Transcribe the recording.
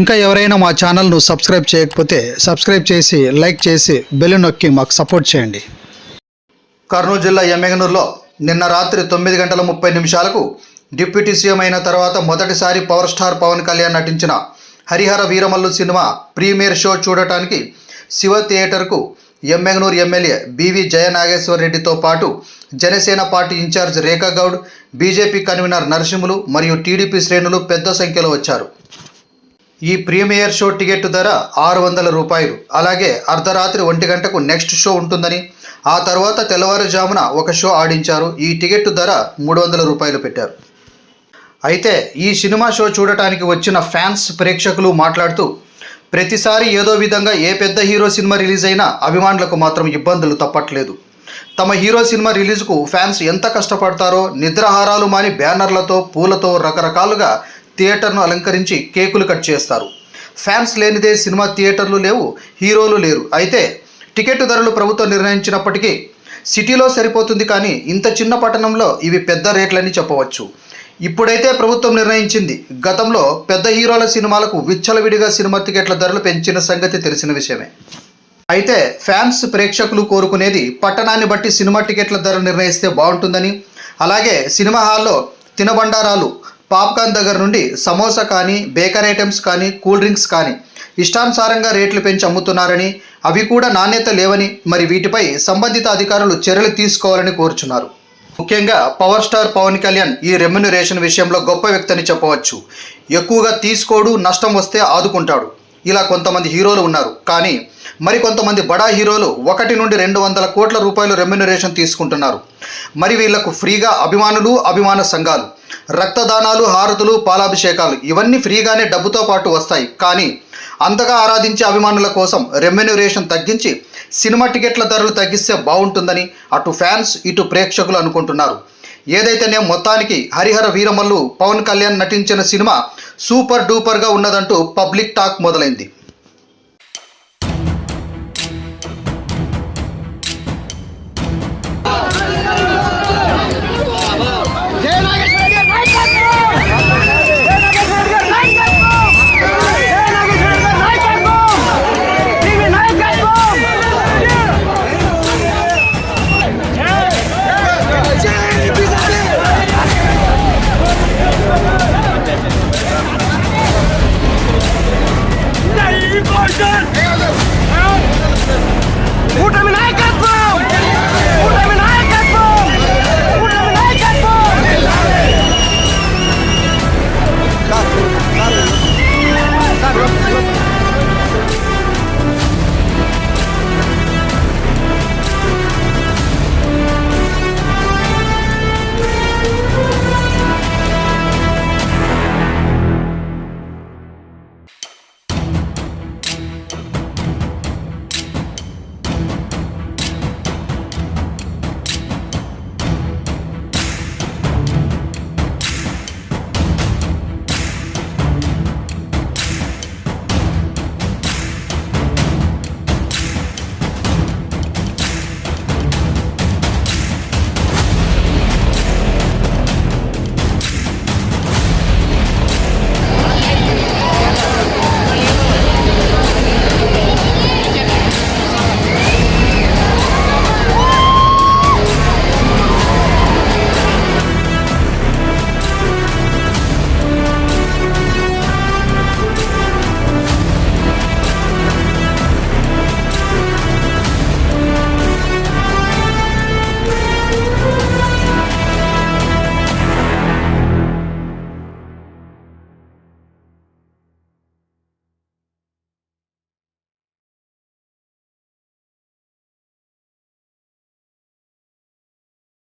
ఇంకా ఎవరైనా మా ఛానల్ను సబ్స్క్రైబ్ చేయకపోతే సబ్స్క్రైబ్ చేసి లైక్ చేసి బెల్ నొక్కి మాకు సపోర్ట్ చేయండి. కర్నూలు జిల్లా ఎమ్మెగనూరులో నిన్న రాత్రి తొమ్మిది గంటల ముప్పై నిమిషాలకు డిప్యూటీ సీఎం అయిన తర్వాత మొదటిసారి పవర్ స్టార్ పవన్ కళ్యాణ్ నటించిన Harihara Veeramallu cinema premiere show చూడటానికి Shiva థియేటర్కు Yemmiganur MLA B V Jayanageswar రెడ్డితో పాటు Janasena party incharge Rekha Goud BJP convener Narasimhulu మరియు టీడీపీ శ్రేణులు పెద్ద సంఖ్యలో వచ్చారు. ఈ ప్రీమియర్ షో టికెట్ ధర ఆరు వందల రూపాయలు. అలాగే అర్ధరాత్రి ఒంటి గంటకు నెక్స్ట్ షో ఉంటుందని. ఆ తర్వాత తెల్లవారుజామున ఒక షో ఆడించారు. ఈ టికెట్ ధర మూడు వందల రూపాయలు పెట్టారు. అయితే ఈ సినిమా షో చూడటానికి వచ్చిన ఫ్యాన్స్ ప్రేక్షకులు మాట్లాడుతూ ప్రతిసారి ఏదో విధంగా ఏ పెద్ద హీరో సినిమా రిలీజ్ అయినా అభిమానులకు మాత్రం ఇబ్బందులు తప్పట్లేదు. తమ హీరో సినిమా రిలీజ్కు ఫ్యాన్స్ ఎంత కష్టపడతారో నిద్రాహారాలు మాని బ్యానర్లతో పూలతో రకరకాలుగా థియేటర్ను అలంకరించి కేకులు కట్ చేస్తారు. ఫ్యాన్స్ లేనిదే సినిమా థియేటర్లు లేవు హీరోలు లేరు. అయితే టికెట్ ధరలు ప్రభుత్వం నిర్ణయించినప్పటికీ సిటీలో సరిపోతుంది కానీ ఇంత చిన్న పట్టణంలో ఇవి పెద్ద రేట్లని చెప్పవచ్చు. ఇప్పుడైతే ప్రభుత్వం నిర్ణయించింది గతంలో పెద్ద హీరోల సినిమాలకు విచ్చలవిడిగా సినిమా టికెట్ల ధరలు పెంచిన సంగతి తెలిసిన విషయమే. అయితే ఫ్యాన్స్ ప్రేక్షకులు కోరుకునేది పట్టణాన్ని బట్టి సినిమా టికెట్ల ధర నిర్ణయిస్తే బాగుంటుందని అలాగే సినిమా హాల్లో తినబండారాలు పాప్కార్న్ దగ్గర నుండి సమోసా కానీ బేకరీ ఐటమ్స్ కానీ కూల్ డ్రింక్స్ కానీ ఇష్టానుసారంగా రేట్లు పెంచి అమ్ముతున్నారని అవి కూడా నాణ్యత లేవని మరి వీటిపై సంబంధిత అధికారులు చర్యలు తీసుకోవాలని కోరుచున్నారు. ముఖ్యంగా పవర్ స్టార్ పవన్ కళ్యాణ్ ఈ రెమ్యునరేషన్ విషయంలో గొప్ప వ్యక్తి అని చెప్పవచ్చు. ఎక్కువగా తీసుకోడు నష్టం వస్తే ఆదుకుంటాడు. ఇలా కొంతమంది హీరోలు ఉన్నారు. కానీ మరి కొంతమంది బడా హీరోలు ఒకటి నుండి రెండు వందల కోట్ల రూపాయలు రెమ్యునరేషన్ తీసుకుంటున్నారు. మరి వీళ్ళకు ఫ్రీగా అభిమానులు అభిమాన సంఘాలు రక్తదానాలు హారతులు పాలాభిషేకాలు ఇవన్నీ ఫ్రీగానే డబ్బుతో పాటు వస్తాయి. కానీ అంతగా ఆరాధించే అభిమానుల కోసం రెమ్యునరేషన్ తగ్గించి సినిమా టికెట్ల ధరలు తగ్గిస్తే బాగుంటుందని అటు ఫ్యాన్స్ ఇటు ప్రేక్షకులు అనుకుంటున్నారు. ఏదైతేనే మొత్తానికి హరిహర వీరమల్లు పవన్ కళ్యాణ్ నటించిన సినిమా సూపర్ డూపర్గా ఉన్నదంటూ పబ్లిక్ టాక్ మొదలైంది. স্যার ভোট আমি না